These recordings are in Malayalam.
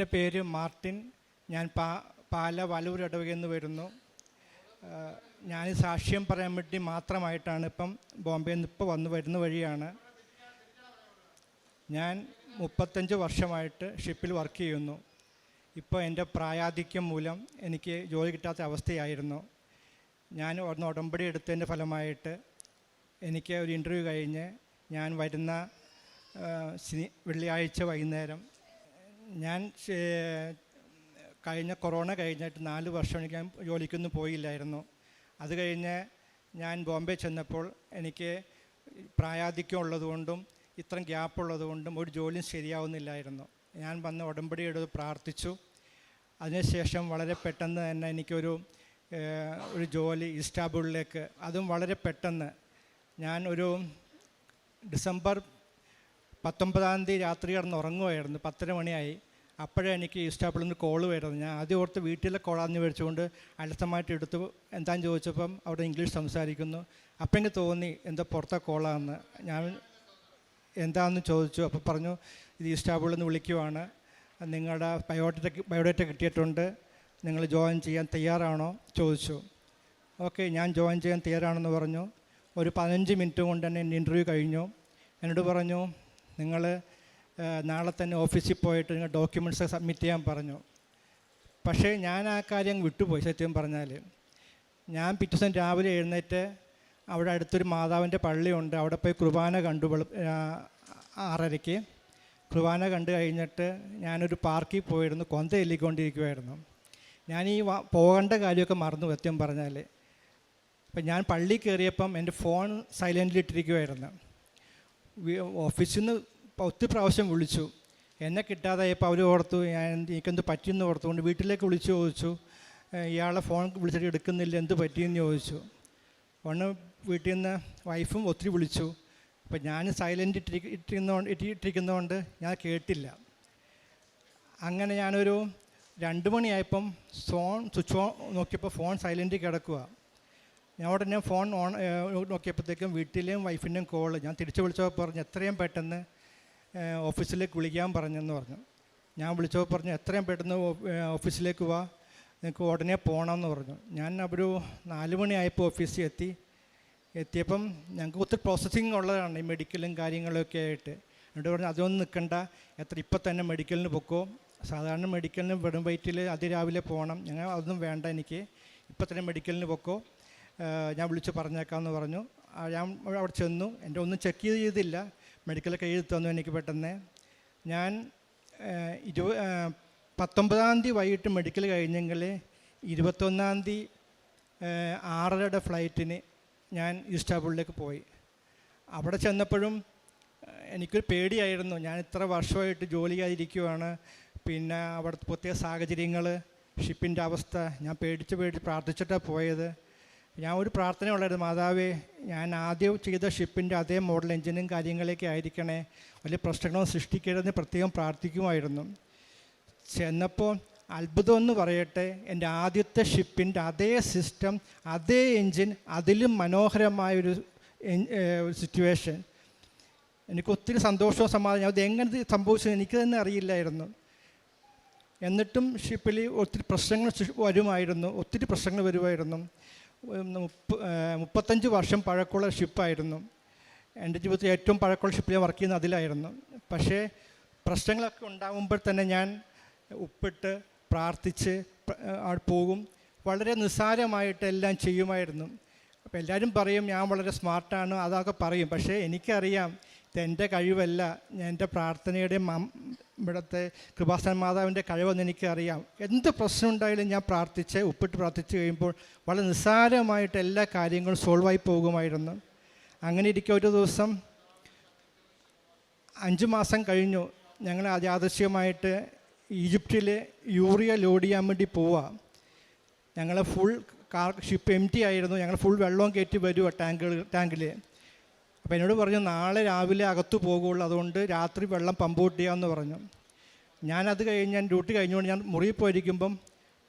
എന്റെ പേര് മാർട്ടിൻ. ഞാൻ പാ പാല വലൂർ ഇടവകയിൽ വരുന്നു. ഞാൻ സാക്ഷ്യം പറയാൻ വേണ്ടി മാത്രമായിട്ടാണ് ഇപ്പം ബോംബെയിൽ നിന്ന് ഇപ്പോൾ വന്ന് വരുന്ന വഴിയാണ്. ഞാൻ മുപ്പത്തഞ്ച് വർഷമായിട്ട് ഷിപ്പിൽ വർക്ക് ചെയ്യുന്നു. ഇപ്പോൾ എന്റെ പ്രായാധിക്യം മൂലം എനിക്ക് ജോലി കിട്ടാത്ത അവസ്ഥയായിരുന്നു. ഞാൻ ഒന്ന് ഉടമ്പടി എടുത്തതിന്റെ ഫലമായിട്ട് എനിക്ക് ഒരു ഇന്റർവ്യൂ കഴിഞ്ഞ് ഞാൻ വരുന്ന വെള്ളിയാഴ്ച വൈകുന്നേരം ഞാൻ കഴിഞ്ഞ കൊറോണ കഴിഞ്ഞിട്ട് നാല് വർഷം ഞാൻ ജോലിക്കൊന്നും പോയില്ലായിരുന്നു. അത് കഴിഞ്ഞ് ഞാൻ ബോംബെ ചെന്നപ്പോൾ എനിക്ക് പ്രായാധിക്യം ഉള്ളതുകൊണ്ടും ഇത്രയും ഗ്യാപ്പ് ഉള്ളതുകൊണ്ടും ഒരു ജോലിയും ശരിയാവുന്നില്ലായിരുന്നു. ഞാൻ വന്ന് ഉടമ്പടി എടുത്ത് പ്രാർത്ഥിച്ചു. അതിനുശേഷം വളരെ പെട്ടെന്ന് തന്നെ എനിക്കൊരു ഒരു ജോലി ഇസ്റ്റാബിളിലേക്ക് അതും വളരെ പെട്ടെന്ന്. ഞാൻ ഒരു ഡിസംബർ പത്തൊമ്പതാം തീയതി രാത്രി കിടന്ന് ഉറങ്ങുമായിരുന്നു പത്തര മണിയായി. അപ്പോഴേ എനിക്ക് ഈസ്റ്റാപ്പിളിൽ നിന്ന് കോൾ വരുന്നത് ഞാൻ ആദ്യം ഓർത്ത് വീട്ടിലെ കോളാന്ന് മേടിച്ചുകൊണ്ട് അലസമായിട്ട് എടുത്തു. എന്താന്ന് ചോദിച്ചപ്പം അവിടെ ഇംഗ്ലീഷ് സംസാരിക്കുന്നു. അപ്പം എനിക്ക് തോന്നി എന്താ പുറത്തെ കോളാന്ന്. ഞാൻ എന്താണെന്ന് ചോദിച്ചു. അപ്പോൾ പറഞ്ഞു ഇത് ഈസ്റ്റാപ്പിളിൽ നിന്ന് വിളിക്കുവാണ്. നിങ്ങളുടെ ബയോഡേറ്റ ബയോഡേറ്റ കിട്ടിയിട്ടുണ്ട്. നിങ്ങൾ ജോയിൻ ചെയ്യാൻ തയ്യാറാണോ? ചോദിച്ചു. ഓക്കെ ഞാൻ ജോയിൻ ചെയ്യാൻ തയ്യാറാണെന്ന് പറഞ്ഞു. ഒരു പതിനഞ്ച് മിനിറ്റ് കൊണ്ട് തന്നെ എന്റെ ഇന്റർവ്യൂ കഴിഞ്ഞു. എന്നോട് പറഞ്ഞു നിങ്ങൾ നാളെ തന്നെ ഓഫീസിൽ പോയിട്ട് നിങ്ങൾ ഡോക്യുമെന്റ്സ് സബ്മിറ്റ് ചെയ്യാൻ പറഞ്ഞു. പക്ഷേ ഞാൻ ആ കാര്യം വിട്ടുപോയി സത്യം പറഞ്ഞാൽ ഞാൻ പിറ്റേ ദിവസം രാവിലെ എഴുന്നേറ്റ് അവിടെ അടുത്തൊരു മാതാവിന്റെ പള്ളിയുണ്ട്. അവിടെ പോയി കുർബാന കണ്ടു ആറരയ്ക്ക്. കുർബാന കണ്ടു കഴിഞ്ഞിട്ട് ഞാനൊരു പാർക്കിൽ പോയിരുന്നു കൊന്ത എല്ലിക്കൊണ്ടിരിക്കുമായിരുന്നു ഞാൻ ഈ പോകേണ്ട കാര്യമൊക്കെ മറന്നു സത്യം പറഞ്ഞാൽ അപ്പം ഞാൻ പള്ളി കയറിയപ്പം എന്റെ ഫോൺ സൈലന്റിൽ ഇട്ടിരിക്കുമായിരുന്നു ഓഫീസിൽ നിന്ന് ഒത്തിരി പ്രാവശ്യം വിളിച്ചു. എന്നെ കിട്ടാതായപ്പോൾ അവർ ഓർത്തു ഞാൻ എനിക്കെന്ത് പറ്റിയെന്ന് ഓർത്തുകൊണ്ട് വീട്ടിലേക്ക് വിളിച്ചു ചോദിച്ചു ഇയാളെ ഫോൺ വിളിച്ചിട്ട് എടുക്കുന്നില്ല എന്ത് പറ്റിയെന്ന് ചോദിച്ചു. ഒന്ന് വീട്ടിൽ നിന്ന് വൈഫും ഒത്തിരി വിളിച്ചു. അപ്പം ഞാൻ സൈലന്റ് ഇട്ടിരി ഇട്ടിരുന്നോണ്ട് ഇട്ടിരിക്കുന്നതുകൊണ്ട് ഞാൻ കേട്ടില്ല. അങ്ങനെ ഞാനൊരു രണ്ട് മണിയായപ്പം ഫോൺ സ്വിച്ച് ഓൺ നോക്കിയപ്പോൾ ഫോൺ സൈലന്റിൽ കിടക്കുക ഞാൻ ഉടനെ ഫോൺ ഓൺ നോക്കിയപ്പോഴത്തേക്കും വീട്ടിലെയും വൈഫിന്റെയും കോൾ. ഞാൻ തിരിച്ചു വിളിച്ചപ്പോൾ പറഞ്ഞു എത്രയും പെട്ടെന്ന് ഓഫീസിലേക്ക് വിളിക്കാൻ പറഞ്ഞെന്ന് പറഞ്ഞു. ഞാൻ വിളിച്ചപ്പോൾ പറഞ്ഞു എത്രയും പെട്ടെന്ന് ഓഫീസിലേക്ക് വാ. നിങ്ങൾക്ക് ഉടനെ പോകണമെന്ന് പറഞ്ഞു. ഞാൻ ഒരു നാല് മണിയായപ്പോൾ ഓഫീസിൽ എത്തി. എത്തിയപ്പം ഞങ്ങൾക്ക് ഒത്തിരി പ്രോസസ്സിങ് ഉള്ളതാണ് ഈ മെഡിക്കലും കാര്യങ്ങളൊക്കെ ആയിട്ട്. എന്നിട്ട് പറഞ്ഞു അതൊന്നും നിൽക്കണ്ട. എത്ര ഇപ്പം തന്നെ മെഡിക്കലിന് പൊക്കോ. സാധാരണ മെഡിക്കലിന് വെറും വയറ്റിൽ അതിരാവിലെ പോകണം ഞങ്ങൾ അതൊന്നും വേണ്ട എനിക്ക്. ഇപ്പം തന്നെ മെഡിക്കലിന് പൊക്കോ. ഞാൻ വിളിച്ച് പറഞ്ഞേക്കാമെന്ന് പറഞ്ഞു. ഞാൻ അവിടെ ചെന്നു. എന്റെ ഒന്നും ചെക്ക് ചെയ്തില്ല. മെഡിക്കലൊക്കെ എഴുതി തന്നു എനിക്ക് പെട്ടെന്ന്. ഞാൻ ഇരു പത്തൊമ്പതാം തീയതി വൈകിട്ട് മെഡിക്കൽ കഴിഞ്ഞെങ്കിൽ ഇരുപത്തൊന്നാം തീയതി ആറരയുടെ ഫ്ലൈറ്റിന് ഞാൻ ഇസ്റ്റാബുളിലേക്ക് പോയി. അവിടെ ചെന്നപ്പോഴും എനിക്കൊരു പേടിയായിരുന്നു. ഞാൻ ഇത്ര വർഷമായിട്ട് ജോലി ചെയ്തിരിക്കുവാണ് പിന്നെ അവിടുത്തെ പ്രത്യേക സാഹചര്യങ്ങൾ ഷിപ്പിന്റെ അവസ്ഥ ഞാൻ പേടിച്ച് പേടിച്ച് പ്രാർത്ഥിച്ചിട്ടാണ് പോയത്. ഞാൻ ഒരു പ്രാർത്ഥന ഉള്ളായിരുന്നു. മാതാവേ ഞാൻ ആദ്യം ചെയ്ത ഷിപ്പിന്റെ അതേ മോഡൽ എഞ്ചിനും കാര്യങ്ങളൊക്കെ ആയിരിക്കണേ. വലിയ പ്രശ്നങ്ങളും സൃഷ്ടിക്കരുതെന്ന് പ്രത്യേകം പ്രാർത്ഥിക്കുമായിരുന്നു. ചെന്നപ്പോൾ അത്ഭുതമെന്ന് പറയട്ടെ എന്റെ ആദ്യത്തെ ഷിപ്പിന്റെ അതേ സിസ്റ്റം അതേ എൻജിൻ അതിലും മനോഹരമായൊരു സിറ്റുവേഷൻ. എനിക്ക് ഒത്തിരി സന്തോഷവും സമാധാനം അത് എങ്ങനെ സംഭവിച്ചത് എനിക്ക് തന്നെ അറിയില്ലായിരുന്നു. എന്നിട്ടും ഷിപ്പിൽ ഒത്തിരി പ്രശ്നങ്ങൾ വരുമായിരുന്നു. ഒത്തിരി പ്രശ്നങ്ങൾ വരുമായിരുന്നു. മുപ്പത്തഞ്ച് വർഷം പഴക്കമുള്ള ഷിപ്പായിരുന്നു. എന്റെ ജീവിതത്തിൽ ഏറ്റവും പഴക്കമുള്ള ഷിപ്പിൽ ഞാൻ വർക്ക് ചെയ്യുന്നത് അതിലായിരുന്നു. പക്ഷേ പ്രശ്നങ്ങളൊക്കെ ഉണ്ടാകുമ്പോൾ തന്നെ ഞാൻ ഉപ്പിട്ട് പ്രാർത്ഥിച്ച് പ്ര- അവിടെ പോകും. വളരെ നിസ്സാരമായിട്ട് എല്ലാം ചെയ്യുമായിരുന്നു. അപ്പോൾ എല്ലാവരും പറയും ഞാൻ വളരെ സ്മാർട്ടാണ് അതൊക്കെ പറയും. പക്ഷേ എനിക്കറിയാം ഇതെന്റെ കഴിവല്ല. എന്റെ പ്രാർത്ഥനയുടെയും മം- ഇവിടുത്തെ കൃപാസന മാതാവിന്റെ കഴിവെന്ന് എനിക്കറിയാം. എന്ത് പ്രശ്നം ഉണ്ടായാലും ഞാൻ പ്രാർത്ഥിച്ച് ഉപ്പിട്ട് പ്രാർത്ഥിച്ച് കഴിയുമ്പോൾ വളരെ നിസ്സാരമായിട്ട് എല്ലാ കാര്യങ്ങളും സോൾവായി പോകുമായിരുന്നു. അങ്ങനെ ഇരിക്കെ ഒരു ദിവസം അഞ്ച് മാസം കഴിഞ്ഞു. ഞങ്ങൾ യാദൃശ്യമായിട്ട് ഈജിപ്തിൽ യൂറിയ ലോഡ് ചെയ്യാൻ വേണ്ടി പോവുക ഞങ്ങൾ full car ship M T ആയിരുന്നു. ഞങ്ങൾ ഫുൾ വെള്ളവും കയറ്റി വരുക ടാങ്കുകൾ ടാങ്കിൽ അപ്പോൾ എന്നോട് പറഞ്ഞു നാളെ രാവിലെ അകത്തു പോകുള്ളൂ. അതുകൊണ്ട് രാത്രി വെള്ളം പമ്പ് കൂട്ടിയാന്ന് പറഞ്ഞു. ഞാനത് കഴിഞ്ഞ് ഞാൻ ഡ്യൂട്ടി കഴിഞ്ഞുകൊണ്ട് ഞാൻ മുറിയിൽ പോയിരിക്കുമ്പം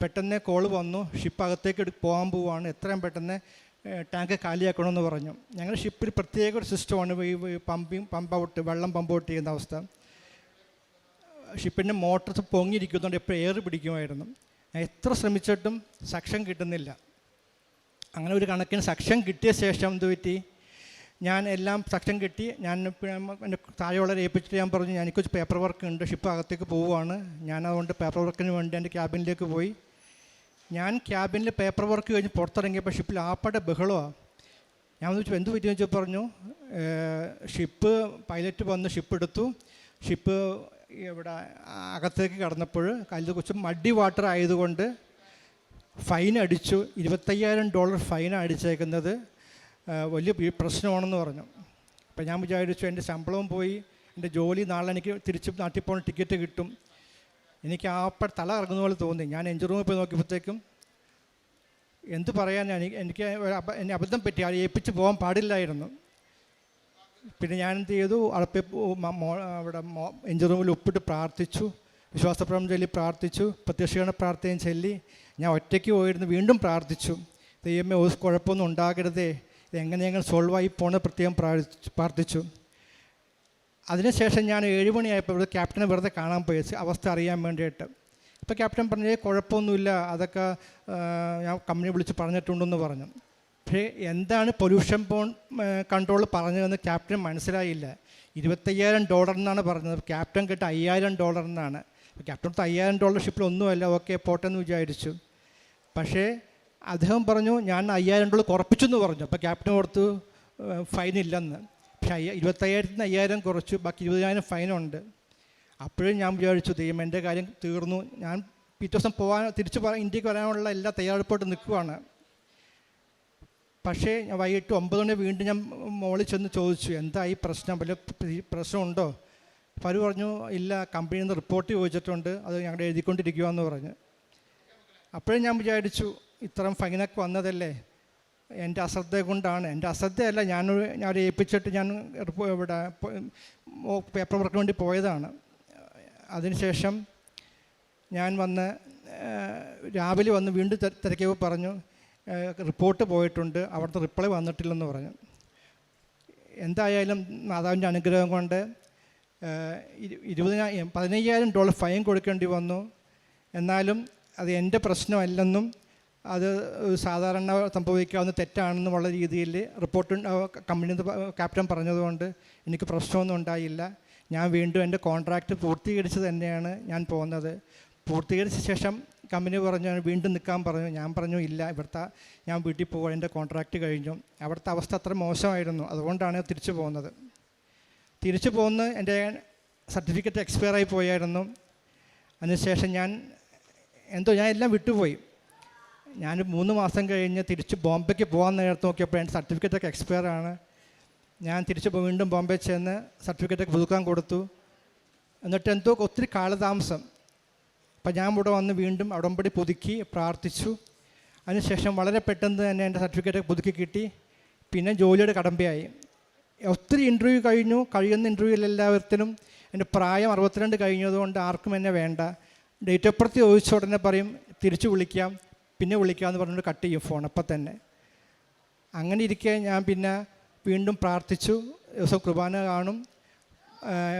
പെട്ടെന്ന് കോൾ വന്നു. ഷിപ്പ് അകത്തേക്ക് പോകാൻ പോവാണ്. എത്രയും പെട്ടെന്ന് ടാങ്ക് കാലിയാക്കണമെന്ന് പറഞ്ഞു. ഞങ്ങളുടെ ഷിപ്പിൽ പ്രത്യേക ഒരു സിസ്റ്റമാണ് ഈ പമ്പിങ് പമ്പ് ഔട്ട് വെള്ളം പമ്പ് ഔട്ട് ചെയ്യുന്ന അവസ്ഥ. ഷിപ്പിന്റെ മോട്ടർ പൊങ്ങിയിരിക്കുന്നതുകൊണ്ട് എപ്പോഴും എയർ പിടിക്കുമായിരുന്നു. എത്ര ശ്രമിച്ചിട്ടും സക്ഷൻ കിട്ടുന്നില്ല. അങ്ങനെ ഒരു കണക്കിന് സക്ഷൻ കിട്ടിയ ശേഷം എന്ത് പറ്റി? ഞാൻ എല്ലാം സക്ഷൻ കിട്ടി ഞാൻ എന്റെ താഴെയുള്ളവരെ ഏൽപ്പിച്ചിട്ട് ഞാൻ പറഞ്ഞു എനിക്ക് പേപ്പർ വർക്ക് ഉണ്ട് ഷിപ്പ് അകത്തേക്ക് പോവുകയാണ്. ഞാൻ അതുകൊണ്ട് പേപ്പർ വർക്കിന് വേണ്ടി എന്റെ ക്യാബിനിലേക്ക് പോയി. ഞാൻ ക്യാബിനിൽ പേപ്പർ വർക്ക് കഴിഞ്ഞ് പുറത്തിറങ്ങിയപ്പോൾ ഷിപ്പിൽ ആപ്പടെ ബഹളമാണ് ഞാൻ ചോദിച്ചു എന്ത് പറ്റിയെന്ന് വെച്ചാൽ പറഞ്ഞു ഷിപ്പ് പൈലറ്റ് വന്ന് ഷിപ്പ് എടുത്തു. ഷിപ്പ് ഇവിടെ അകത്തേക്ക് കടന്നപ്പോൾ കല്ല് കുറച്ച് മഡി വാട്ടർ ആയതുകൊണ്ട് ഫൈൻ അടിച്ചു. ഇരുപത്തയ്യായിരം ഡോളർ ഫൈൻ അടിച്ചേക്കുന്നത്. വലിയ പ്രശ്നമാണെന്ന് പറഞ്ഞു. അപ്പം ഞാൻ വിചാരിച്ചു എന്റെ ശമ്പളവും പോയി എന്റെ ജോലി നാളെ എനിക്ക് തിരിച്ച് നാട്ടിൽ പോകാൻ ടിക്കറ്റ് കിട്ടും. എനിക്ക് ആപ്പ തല ഇറങ്ങുന്ന പോലെ തോന്നി. ഞാൻ എഞ്ചിൻ റൂമിൽ പോയി നോക്കിയപ്പോഴത്തേക്കും എന്ത് പറയാൻ എനിക്ക് എനിക്ക് എന്നെ അബദ്ധം പറ്റി അത് ഏൽപ്പിച്ച് പോകാൻ പാടില്ലായിരുന്നു. പിന്നെ ഞാൻ എന്ത് ചെയ്തു? അളപ്പി അവിടെ എഞ്ചിൻ റൂമിൽ ഒപ്പിട്ട് പ്രാർത്ഥിച്ചു. വിശ്വാസപ്രമം ചൊല്ലി പ്രാർത്ഥിച്ചു. പ്രത്യക്ഷീകരണ പ്രാർത്ഥനയും ചൊല്ലി. ഞാൻ ഒറ്റയ്ക്ക് പോയിരുന്നു വീണ്ടും പ്രാർത്ഥിച്ചു. ദൈവമേ ഒരു കുഴപ്പമൊന്നും ഉണ്ടാകരുതേ. ഇത് ഞങ്ങൾ സോൾവായി പോണ പ്രത്യേകം പ്രാർത്ഥിച്ചു. അതിനുശേഷം ഞാൻ ഏഴ് മണിയായപ്പോൾ ഇവിടെ ക്യാപ്റ്റനെ വെറുതെ കാണാൻ പോയി. അവസ്ഥ അറിയാൻ വേണ്ടിയിട്ട്. അപ്പോൾ ക്യാപ്റ്റൻ പറഞ്ഞേ "ഏയ് കുഴപ്പമൊന്നുമില്ല. അതൊക്കെ ഞാൻ കമ്പനി വിളിച്ച് പറഞ്ഞിട്ടുണ്ടെന്ന് പറഞ്ഞു. പക്ഷേ എന്താണ് പൊല്യൂഷൻ പോൺ കൺട്രോൾ പറഞ്ഞതെന്ന് ക്യാപ്റ്റൻ മനസ്സിലായില്ല. ഇരുപത്തയ്യായിരം ഡോളർ എന്നാണ് പറഞ്ഞത്. ക്യാപ്റ്റൻ കിട്ട അയ്യായിരം ഡോളർ എന്നാണ്. ക്യാപ്റ്റൻ അയ്യായിരം ഡോളർ ഷിപ്പിൽ ഒന്നുമല്ല. ഓക്കെ പോട്ടെന്ന് വിചാരിച്ചു. പക്ഷേ അദ്ദേഹം പറഞ്ഞു ഞാൻ അയ്യായിരം ഡോളർ കുറപ്പിച്ചു എന്ന് പറഞ്ഞു. അപ്പോൾ ക്യാപ്റ്റൻ കൊടുത്ത് ഫൈൻ ഇല്ലെന്ന്. പക്ഷേ അയ്യ ഇരുപത്തയ്യായിരത്തിന് അയ്യായിരം കുറച്ചു ബാക്കി ഇരുപതിനായിരം ഫൈനുണ്ട് അപ്പോഴും ഞാൻ വിചാരിച്ചു ദൈവം എന്റെ കാര്യം തീർന്നു. ഞാൻ പിറ്റേ ദിവസം പോകാൻ തിരിച്ച് ഇന്ത്യയ്ക്ക് വരാനുള്ള എല്ലാ തയ്യാറെടുപ്പോട്ട് നിൽക്കുവാണ്. പക്ഷേ ഞാൻ വൈകിട്ട് ഒമ്പത് മണി വീണ്ടും ഞാൻ മോളിൽ ചെന്ന് ചോദിച്ചു എന്താ ഈ പ്രശ്നം? വല്ല പ്ര- പ്രശ്നമുണ്ടോ? അപ്പോൾ അവർ പറഞ്ഞു ഇല്ല കമ്പനിയിൽ നിന്ന് റിപ്പോർട്ട് ചോദിച്ചിട്ടുണ്ട്. അത് ഞങ്ങളുടെ എഴുതിക്കൊണ്ടിരിക്കുക എന്ന് പറഞ്ഞു. അപ്പോഴും ഞാൻ വിചാരിച്ചു ഇത്രയും ഫൈനൊക്കെ വന്നതല്ലേ? എന്റെ അശ്രദ്ധ കൊണ്ടാണ്. എന്റെ അശ്രദ്ധയല്ല ഞാൻ ഞാൻ ഏൽപ്പിച്ചിട്ട് ഞാൻ ഇവിടെ പേപ്പർ വർക്കിന് വേണ്ടി പോയതാണ്. അതിനുശേഷം ഞാൻ വന്ന് രാവിലെ വന്ന് വീണ്ടും തിരക്കിയപ്പോൾ പറഞ്ഞു റിപ്പോർട്ട് പോയിട്ടുണ്ട് അവിടുത്തെ റിപ്ലൈ വന്നിട്ടില്ലെന്ന് പറഞ്ഞു. എന്തായാലും മാതാവിന്റെ അനുഗ്രഹം കൊണ്ട് ഇരുപതിനായിരം പതിനയ്യായിരം ഡോളർ ഫൈൻ കൊടുക്കേണ്ടി വന്നു. എന്നാലും അത് എന്റെ പ്രശ്നമല്ലെന്നും അത് സാധാരണ സംഭവിക്കാവുന്ന തെറ്റാണെന്നുമുള്ള രീതിയിൽ റിപ്പോർട്ട് കമ്പനി ക്യാപ്റ്റൻ പറഞ്ഞതുകൊണ്ട് എനിക്ക് പ്രശ്നമൊന്നും ഉണ്ടായില്ല. ഞാൻ വീണ്ടും എന്റെ കോൺട്രാക്റ്റ് പൂർത്തീകരിച്ച് തന്നെയാണ് ഞാൻ പോകുന്നത്. പൂർത്തീകരിച്ച ശേഷം കമ്പനി പറഞ്ഞു വീണ്ടും നിൽക്കാൻ പറഞ്ഞു. ഞാൻ പറഞ്ഞു ഇല്ല ഇവിടുത്തെ ഞാൻ വീട്ടിൽ പോകാൻ എന്റെ കോൺട്രാക്റ്റ് കഴിഞ്ഞു. അവിടുത്തെ അവസ്ഥ അത്ര മോശമായിരുന്നു. അതുകൊണ്ടാണ് തിരിച്ചു പോകുന്നത്. തിരിച്ചു പോകുന്ന എന്റെ സർട്ടിഫിക്കറ്റ് എക്സ്പയർ ആയി പോയായിരുന്നു. അതിനുശേഷം ഞാൻ എന്തോ ഞാൻ എല്ലാം വിട്ടുപോയി. ഞാൻ മൂന്ന് മാസം കഴിഞ്ഞ് തിരിച്ച് ബോംബെക്ക് പോകാൻ നേരത്തെ നോക്കിയപ്പോൾ എന്റെ സർട്ടിഫിക്കറ്റൊക്കെ എക്സ്പയർ ആണ്. ഞാൻ തിരിച്ച് വീണ്ടും ബോംബെ ചെന്ന് സർട്ടിഫിക്കറ്റൊക്കെ പുതുക്കാൻ കൊടുത്തു. എന്നിട്ട് എന്തോ ഒത്തിരി കാലതാമസം. അപ്പം ഞാൻ ഇവിടെ വന്ന് വീണ്ടും അടമ്പടി പുതുക്കി പ്രാർത്ഥിച്ചു. അതിനുശേഷം വളരെ പെട്ടെന്ന് തന്നെ എന്റെ സർട്ടിഫിക്കറ്റ് പുതുക്കി കിട്ടി. പിന്നെ ജോലിയുടെ കടമ്പയായി. ഒത്തിരി ഇന്റർവ്യൂ കഴിഞ്ഞു. കഴിയുന്ന ഇന്റർവ്യൂവിൽ എല്ലാവർക്കും എന്റെ പ്രായം അറുപത്തിരണ്ട് കഴിഞ്ഞതുകൊണ്ട് ആർക്കും എന്നെ വേണ്ട. ഡേറ്റ് ഓഫ് ബർത്ത് ചോദിച്ച ഉടനെ പറയും തിരിച്ചു വിളിക്കാം. പിന്നെ വിളിക്കാമെന്ന് പറഞ്ഞുകൊണ്ട് കട്ട് ചെയ്യും ഫോൺ അപ്പം തന്നെ. അങ്ങനെ ഇരിക്കെ ഞാൻ പിന്നെ വീണ്ടും പ്രാർത്ഥിച്ചു. ദിവസം കുർബാന കാണും.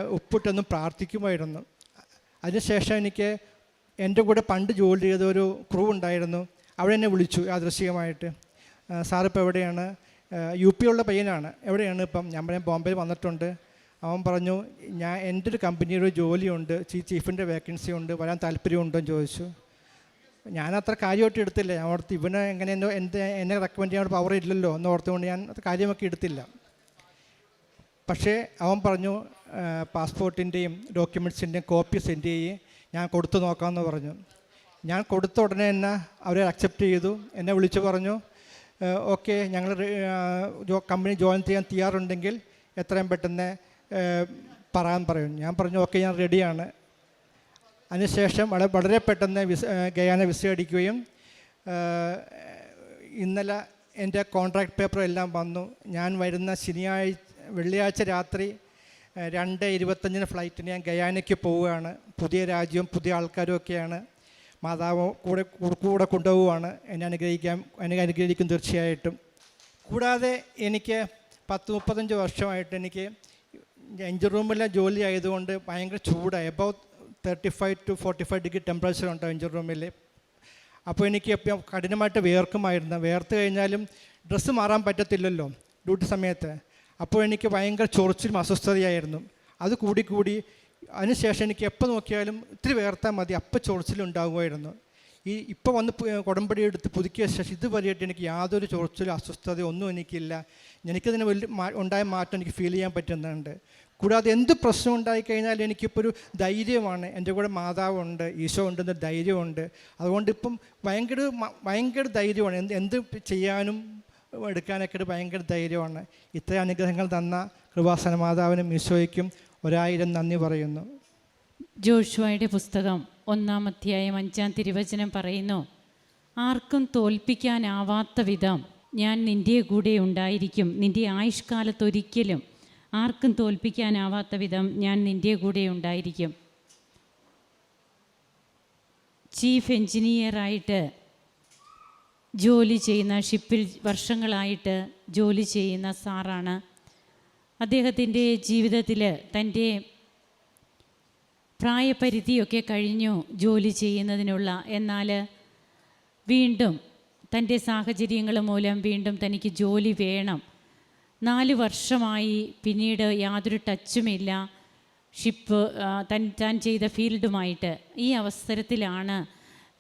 ഉപ്പിട്ടൊന്നും പ്രാർത്ഥിക്കുമായിരുന്നു. അതിനുശേഷം എനിക്ക് എന്റെ കൂടെ പണ്ട് ജോലി ചെയ്ത ഒരു ക്രൂ ഉണ്ടായിരുന്നു. അവിടെ എന്നെ വിളിച്ചു യാദൃശികമായിട്ട് സാറിപ്പോൾ എവിടെയാണ്? യു പി ഉള്ള പയ്യനാണ്. എവിടെയാണ് ഇപ്പം? ഞാൻ പറയാൻ ബോംബെയിൽ വന്നിട്ടുണ്ട്. അവൻ പറഞ്ഞു ഞാൻ എന്റെ ഒരു കമ്പനിയുടെ ജോലിയുണ്ട്. ചീ ചീഫിന്റെ വേക്കൻസി ഉണ്ട് വരാൻ താല്പര്യമുണ്ടോ? എന്ന് ചോദിച്ചു. ഞാൻ അത്ര കാര്യമായിട്ട് എടുത്തില്ല. ഞാൻ ഓർത്ത് ഇവനെ എങ്ങനെ എന്നെ എന്റെ എന്നെ റെക്കമെൻഡ് ചെയ്യാൻ പവർ ഇല്ലല്ലോ എന്ന് ഓർത്തുകൊണ്ട് ഞാൻ കാര്യമൊക്കെ എടുത്തില്ല. പക്ഷേ അവൻ പറഞ്ഞു പാസ്പോർട്ടിന്റെയും ഡോക്യുമെന്റ്സിന്റെയും കോപ്പി സെൻഡ് ചെയ്യ്. ഞാൻ കൊടുത്തു നോക്കാമെന്ന് പറഞ്ഞു. ഞാൻ കൊടുത്ത ഉടനെ തന്നെ അവരെ അക്സെപ്റ്റ് ചെയ്തു. എന്നെ വിളിച്ചു പറഞ്ഞു ഓക്കെ ഞങ്ങൾ കമ്പനി ജോയിൻ ചെയ്യാൻ തയ്യാറുണ്ടെങ്കിൽ എത്രയും പെട്ടെന്ന് പറയാൻ പറയും. ഞാൻ പറഞ്ഞു ഓക്കെ ഞാൻ റെഡിയാണ് അതിനുശേഷം വളരെ വളരെ പെട്ടെന്ന് വിസ ഗയാന വിസ അടിക്കുകയും ഇന്നലെ എന്റെ കോൺട്രാക്ട് പേപ്പർ എല്ലാം വന്നു. ഞാൻ വരുന്ന ശനിയാഴ്ച വെള്ളിയാഴ്ച രാത്രി രണ്ട് ഇരുപത്തഞ്ചിന് ഫ്ലൈറ്റിന് ഞാൻ ഗയാനയ്ക്ക് പോവുകയാണ്. പുതിയ രാജ്യവും പുതിയ ആൾക്കാരും ഒക്കെയാണ്. മാതാവ് കൂടെ കൂടെ- കൊണ്ടുപോവുകയാണ്. എന്നെ അനുഗ്രഹിക്കാൻ എന്നെ അനുഗ്രഹിക്കും തീർച്ചയായിട്ടും. കൂടാതെ എനിക്ക് പത്ത് മുപ്പത്തഞ്ച് വർഷമായിട്ട് എനിക്ക് എഞ്ചിൻ റൂമിലെ ജോലി ആയതുകൊണ്ട് ഭയങ്കര ചൂടായി above thirty five to forty five degree temperature ഉണ്ട് എഞ്ചിൻ റൂമിൽ അപ്പോൾ എനിക്ക് എപ്പോഴും കഠിനമായിട്ട് വേർക്കുമായിരുന്നു വേർത്ത് കഴിഞ്ഞാലും ഡ്രസ്സ് മാറാൻ പറ്റത്തില്ലല്ലോ ഡ്യൂട്ടി സമയത്ത്. അപ്പോൾ എനിക്ക് ഭയങ്കര ചൊറിച്ചിലും അസ്വസ്ഥതയായിരുന്നു. അത് കൂടി കൂടി അതിനുശേഷം എനിക്ക് എപ്പോൾ നോക്കിയാലും ഇത്തിരി വേർത്താൽ മതി. അപ്പം ചൊറിച്ചിലുണ്ടാകുമായിരുന്നു ഈ ഇപ്പോൾ വന്ന് കൊടമ്പടി എടുത്ത് പുതുക്കിയ ശേഷം ഇതുവരെയായിട്ട് എനിക്ക് യാതൊരു ചൊറിച്ചിലും അസ്വസ്ഥതയോ ഒന്നും എനിക്കില്ല. എനിക്കതിന് വലിയ ഉണ്ടായ മാറ്റം എനിക്ക് ഫീൽ ചെയ്യാൻ പറ്റുന്നുണ്ട്. കൂടാതെ എന്ത് പ്രശ്നം ഉണ്ടായിക്കഴിഞ്ഞാൽ എനിക്കിപ്പോൾ ഒരു ധൈര്യമാണ്. എന്റെ കൂടെ മാതാവുണ്ട് ഈശോ ഉണ്ടെന്ന ധൈര്യമുണ്ട്. അതുകൊണ്ട് ഇപ്പം ഭയങ്കര ഭയങ്കര ധൈര്യമാണ്. എന്ത് എന്ത് ചെയ്യാനും എടുക്കാനൊക്കെ ഒരു ഭയങ്കര ധൈര്യമാണ്. ഇത്ര അനുഗ്രഹങ്ങൾ തന്ന കൃപാസന മാതാവിനും ഈശോയ്ക്കും ഒരായിരം നന്ദി പറയുന്നു. ജോഷുവയുടെ പുസ്തകം ഒന്നാം അധ്യായം അഞ്ചാം തിരുവചനം പറയുന്നു ആർക്കും തോൽപ്പിക്കാനാവാത്ത വിധം ഞാൻ നിന്റെ കൂടെ ഉണ്ടായിരിക്കും. നിന്റെ ആയുഷ്കാലത്തൊരിക്കലും ആർക്കും തോൽപ്പിക്കാനാവാത്ത വിധം ഞാൻ നിന്റെ കൂടെ ഉണ്ടായിരിക്കും. ചീഫ് എഞ്ചിനീയറായിട്ട് ജോലി ചെയ്യുന്ന ഷിപ്പിൽ വർഷങ്ങളായിട്ട് ജോലി ചെയ്യുന്ന സാറാണ്. അദ്ദേഹത്തിന്റെ ജീവിതത്തിൽ തന്റെ പ്രായപരിധിയൊക്കെ കഴിഞ്ഞു ജോലി ചെയ്യുന്നതിനുള്ള. എന്നാൽ വീണ്ടും തന്റെ സാഹചര്യങ്ങൾ മൂലം വീണ്ടും തനിക്ക് ജോലി വേണം. നാല് വർഷമായി പിന്നീട് യാതൊരു ടച്ചുമില്ല. ഷിപ്പ് തൻ താൻ ചെയ്ത ഫീൽഡുമായിട്ട് ഈ അവസരത്തിലാണ്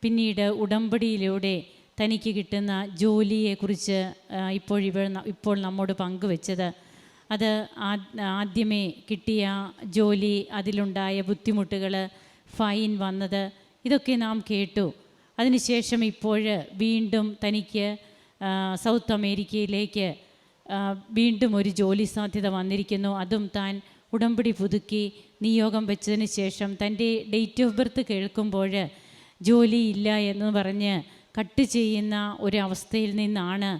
പിന്നീട് ഉടമ്പടിയിലൂടെ തനിക്ക് കിട്ടുന്ന ജോലിയെക്കുറിച്ച് ഇപ്പോഴിവ ഇപ്പോൾ നമ്മോട് പങ്കുവെച്ചത്. അത് ആദ്യമേ കിട്ടിയ ജോലി അതിലുണ്ടായ ബുദ്ധിമുട്ടുകൾ ഫൈൻ വന്നത് ഇതൊക്കെ നാം കേട്ടു. അതിനുശേഷം ഇപ്പോൾ വീണ്ടും തനിക്ക് സൗത്ത് അമേരിക്കയിലേക്ക് വീണ്ടും ഒരു ജോലി സാധ്യത വന്നിരിക്കുന്നു. അതും താൻ ഉടമ്പടി പുതുക്കി നിയോഗം വെച്ചതിന് ശേഷം തന്റെ ഡേറ്റ് ഓഫ് ബർത്ത് കേൾക്കുമ്പോൾ ജോലി ഇല്ല എന്ന് പറഞ്ഞ് കട്ട് ചെയ്യുന്ന ഒരവസ്ഥയിൽ നിന്നാണ്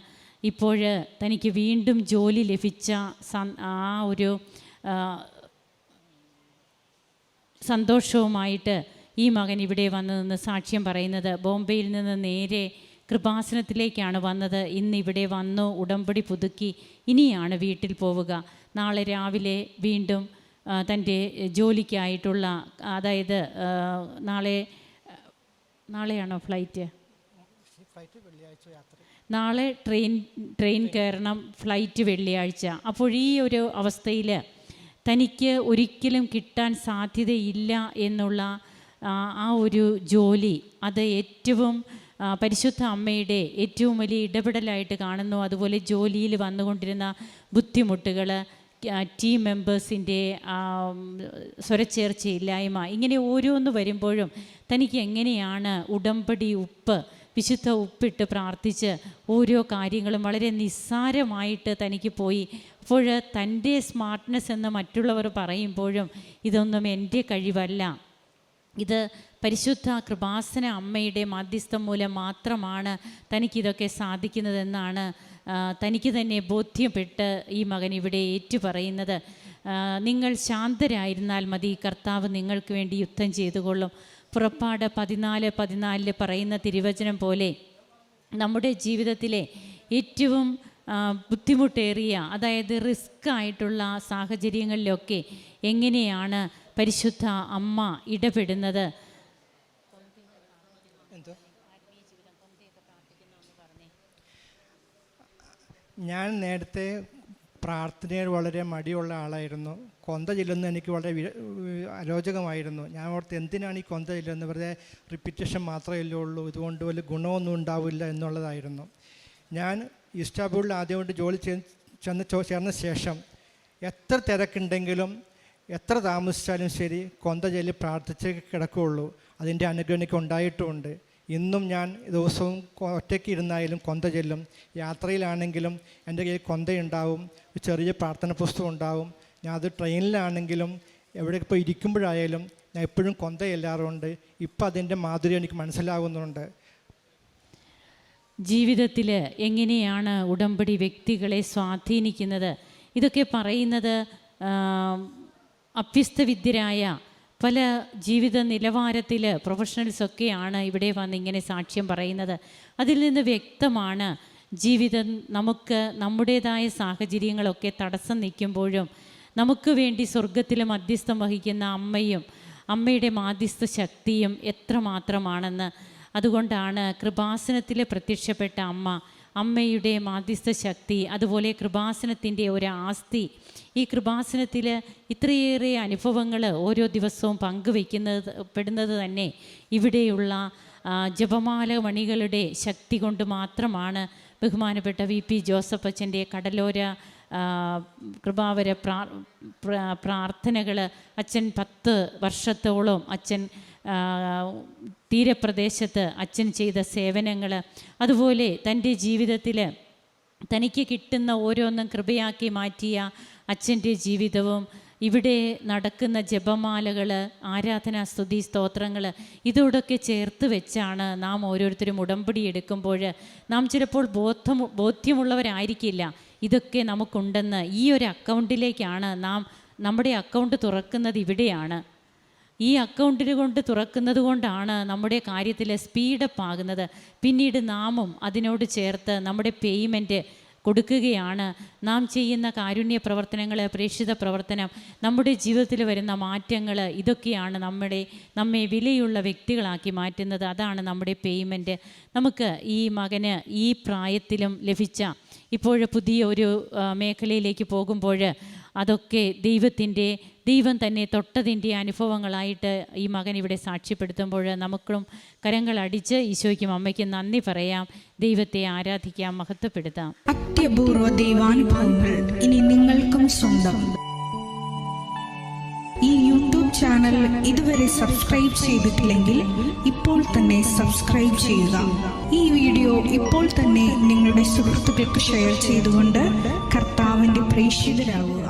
ഇപ്പോൾ തനിക്ക് വീണ്ടും ജോലി ലഭിച്ച ആ ഒരു സന്തോഷവുമായിട്ട് ഈ മകൻ ഇവിടെ വന്നു നിന്ന് സാക്ഷ്യം പറയുന്നത്. ബോംബെയിൽ നിന്ന് നേരെ കൃപാസനത്തിലേക്കാണ് വന്നത്. ഇന്ന് ഇവിടെ വന്നു ഉടമ്പടി പുതുക്കി ഇനിയാണ് വീട്ടിൽ പോവുക. നാളെ രാവിലെ വീണ്ടും തന്റെ ജോലിക്കായിട്ടുള്ള അതായത് നാളെ നാളെയാണോ ഫ്ലൈറ്റ് നാളെ ട്രെയിൻ ട്രെയിൻ കയറണം ഫ്ലൈറ്റ് വെള്ളിയാഴ്ച. അപ്പോൾ ഈ ഒരു അവസ്ഥയിൽ തനിക്ക് ഒരിക്കലും കിട്ടാൻ സാധ്യതയില്ല എന്നുള്ള ആ, ഒരു ജോലി അത് ഏറ്റവും പരിശുദ്ധ അമ്മയുടെ ഏറ്റവും വലിയ ഇടപെടലായിട്ട് കാണുന്നു. അതുപോലെ ജോലിയിൽ വന്നുകൊണ്ടിരുന്ന ബുദ്ധിമുട്ടുകൾ ടീം മെമ്പേഴ്സിന്റെ സ്വരച്ചേർച്ചയില്ലായ്മ ഇങ്ങനെ ഓരോന്ന് വരുമ്പോഴും തനിക്ക് എങ്ങനെയാണ് ഉടമ്പടി ഉപ്പ് വിശുദ്ധ ഉപ്പിട്ട് പ്രാർത്ഥിച്ച് ഓരോ കാര്യങ്ങളും വളരെ നിസ്സാരമായിട്ട് തനിക്ക് പോയി. അപ്പോൾ തന്റെ സ്മാർട്ട്നെസ് എന്ന് മറ്റുള്ളവർ പറയുമ്പോഴും ഇതൊന്നും എന്റെ കഴിവല്ല. ഇത് പരിശുദ്ധ കൃപാസന അമ്മയുടെ മാധ്യസ്ഥം മൂലം മാത്രമാണ് തനിക്കിതൊക്കെ സാധിക്കുന്നതെന്നാണ് തനിക്ക് തന്നെ ബോധ്യപ്പെട്ട് ഈ മകൻ ഇവിടെ ഏറ്റുപറയുന്നത്. നിങ്ങൾ ശാന്തരായിരുന്നാൽ മതി കർത്താവ് നിങ്ങൾക്ക് വേണ്ടി യുദ്ധം ചെയ്തുകൊള്ളും. പുറപ്പാട് പതിനാല് പതിനാലിൽ പറയുന്ന തിരുവചനം പോലെ നമ്മുടെ ജീവിതത്തിലെ ഏറ്റവും ബുദ്ധിമുട്ടേറിയ അതായത് റിസ്ക് ആയിട്ടുള്ള സാഹചര്യങ്ങളിലൊക്കെ എങ്ങനെയാണ് പരിശുദ്ധ അമ്മ ഇടപെടുന്നത്. ഞാൻ നേരത്തെ പ്രാർത്ഥനയിൽ വളരെ മടിയുള്ള ആളായിരുന്നു. കൊന്ത ചെല്ലുന്നത് എനിക്ക് വളരെ അലോചകമായിരുന്നു ഞാൻ ഓർത്ത് എന്തിനാണ് ഈ കൊന്ത ചെല്ലുന്നത്? വെറുതെ റിപ്പീറ്റേഷൻ മാത്രമേ ഉള്ളൂ. ഇതുകൊണ്ട് വലിയ ഗുണമൊന്നും ഉണ്ടാവില്ല എന്നുള്ളതായിരുന്നു. ഞാൻ ഇസ്റ്റാബൂളിൽ ആദ്യമായിട്ട് ജോലി ചെന്ന് ചേർന്ന ശേഷം എത്ര തിരക്കുണ്ടെങ്കിലും എത്ര താമസിച്ചാലും ശരി കൊന്ത ചൊല്ലി പ്രാർത്ഥിച്ചേ കിടക്കുകയുള്ളൂ. അതിന്റെ അനുഗ്രഹം ഉണ്ടായിട്ടുമുണ്ട് ഇന്നും ഞാൻ ദിവസവും ഒറ്റയ്ക്ക് ഇരുന്നായാലും കൊന്ത ചെല്ലും യാത്രയിലാണെങ്കിലും എന്റെ കയ്യിൽ കൊന്തയുണ്ടാവും. ചെറിയ പ്രാർത്ഥന പുസ്തകം ഉണ്ടാവും. ഞാൻ അത് ട്രെയിനിലാണെങ്കിലും എവിടെ ഇപ്പോൾ ഇരിക്കുമ്പോഴായാലും ഞാൻ എപ്പോഴും കൊന്ത ചെല്ലാറുണ്ട് ഇപ്പം അതിന്റെ മാധുര്യം എനിക്ക് മനസ്സിലാകുന്നുണ്ട്. ജീവിതത്തിൽ എങ്ങനെയാണ് ഉടമ്പടി വ്യക്തികളെ സ്വാധീനിക്കുന്നത്? ഇതൊക്കെ പറയുന്നത് അഭ്യസ്തവിദ്യരായ പല ജീവിത നിലവാരത്തിൽ പ്രൊഫഷണൽസൊക്കെയാണ് ഇവിടെ വന്ന് ഇങ്ങനെ സാക്ഷ്യം പറയുന്നത്. അതിൽ നിന്ന് വ്യക്തമാണ് ജീവിതം നമുക്ക് നമ്മുടേതായ സാഹചര്യങ്ങളൊക്കെ തടസ്സം നിൽക്കുമ്പോഴും നമുക്ക് വേണ്ടി സ്വർഗത്തിൽ മധ്യസ്ഥം വഹിക്കുന്ന അമ്മയും അമ്മയുടെ മാധ്യസ്ഥ ശക്തിയും എത്രമാത്രമാണെന്ന് അതുകൊണ്ടാണ് കൃപാസനത്തിൽ പ്രത്യക്ഷപ്പെട്ട അമ്മ അമ്മയുടെ മാധ്യസ്ഥ ശക്തി അതുപോലെ കൃപാസനത്തിന്റെ ഒരു ആസ്തി. ഈ കൃപാസനത്തിൽ ഇത്രയേറെ അനുഭവങ്ങൾ ഓരോ ദിവസവും പങ്കുവയ്ക്കുന്നത് പെടുന്നത് തന്നെ ഇവിടെയുള്ള ജപമാല മണികളുടെ ശക്തി കൊണ്ട് മാത്രമാണ് ബഹുമാനപ്പെട്ട വി പി ജോസഫ് അച്ഛന്റെ കടലോര കൃപാവര പ്രാർ പ്രാർത്ഥനകൾ അച്ഛൻ പത്ത് വർഷത്തോളം അച്ഛൻ തീരപ്രദേശത്ത് അച്ഛൻ ചെയ്ത സേവനങ്ങൾ അതുപോലെ തന്റെ ജീവിതത്തിൽ തനിക്ക് കിട്ടുന്ന ഓരോന്നും കൃപയാക്കി മാറ്റിയ അച്ഛന്റെ ജീവിതവും ഇവിടെ നടക്കുന്ന ജപമാലകൾ ആരാധനാ സ്തുതി സ്തോത്രങ്ങൾ ഇതോടൊക്കെ ചേർത്ത് വെച്ചാണ് നാം ഓരോരുത്തരും ഉടമ്പടി എടുക്കുമ്പോൾ നാം ചിലപ്പോൾ ബോധം ബോധ്യമുള്ളവരായിരിക്കില്ല. ഇതൊക്കെ നമുക്കുണ്ടെന്ന് ഈ ഒരു അക്കൗണ്ടിലേക്കാണ് നാം നമ്മുടെ അക്കൗണ്ട് തുറക്കുന്നത് ഇവിടെയാണ്. ഈ അക്കൗണ്ടിൽ കൊണ്ട് തുറക്കുന്നത് കൊണ്ടാണ് നമ്മുടെ കാര്യത്തിൽ സ്പീഡപ്പ് ആകുന്നത്. പിന്നീട് നാമും അതിനോട് ചേർത്ത് നമ്മുടെ പേയ്മെന്റ് കൊടുക്കുകയാണ്. നാം ചെയ്യുന്ന കാരുണ്യ പ്രവർത്തനങ്ങൾ പ്രേക്ഷിത പ്രവർത്തനം നമ്മുടെ ജീവിതത്തിൽ വരുന്ന മാറ്റങ്ങൾ ഇതൊക്കെയാണ് നമ്മുടെ നമ്മെ വിലയുള്ള വ്യക്തികളാക്കി മാറ്റുന്നത്. അതാണ് നമ്മുടെ പേയ്മെന്റ് നമുക്ക് ഈ മകന് ഈ പ്രായത്തിലും ലഭിച്ച ഇപ്പോൾ പുതിയ ഒരു മേഖലയിലേക്ക് പോകുമ്പോൾ അതൊക്കെ ദൈവത്തിന്റെ ദൈവം തന്നെ തൊട്ടതിന്റെ അനുഭവങ്ങളായിട്ട് ഈ മകൻ ഇവിടെ സാക്ഷ്യപ്പെടുത്തുമ്പോൾ നമുക്കും കരങ്ങളടിച്ച് ഈശോയ്ക്കും അമ്മയ്ക്കും നന്ദി പറയാം. ദൈവത്തെ ആരാധിക്കാം മഹത്വപ്പെടുത്താം. അത്യപൂർവ ദൈവാനുഭവങ്ങൾ ഇനി നിങ്ങൾക്കും സ്വന്തം. ഈ യൂട്യൂബ് ചാനൽ ഇതുവരെ സബ്സ്ക്രൈബ് ചെയ്തിട്ടില്ലെങ്കിൽ ഇപ്പോൾ തന്നെ സബ്സ്ക്രൈബ് ചെയ്യുക. ഈ വീഡിയോ ഇപ്പോൾ തന്നെ നിങ്ങളുടെ സുഹൃത്തുക്കൾക്ക് ഷെയർ ചെയ്തുകൊണ്ട് കർത്താവിന്റെ പ്രേക്ഷിതരാകുക.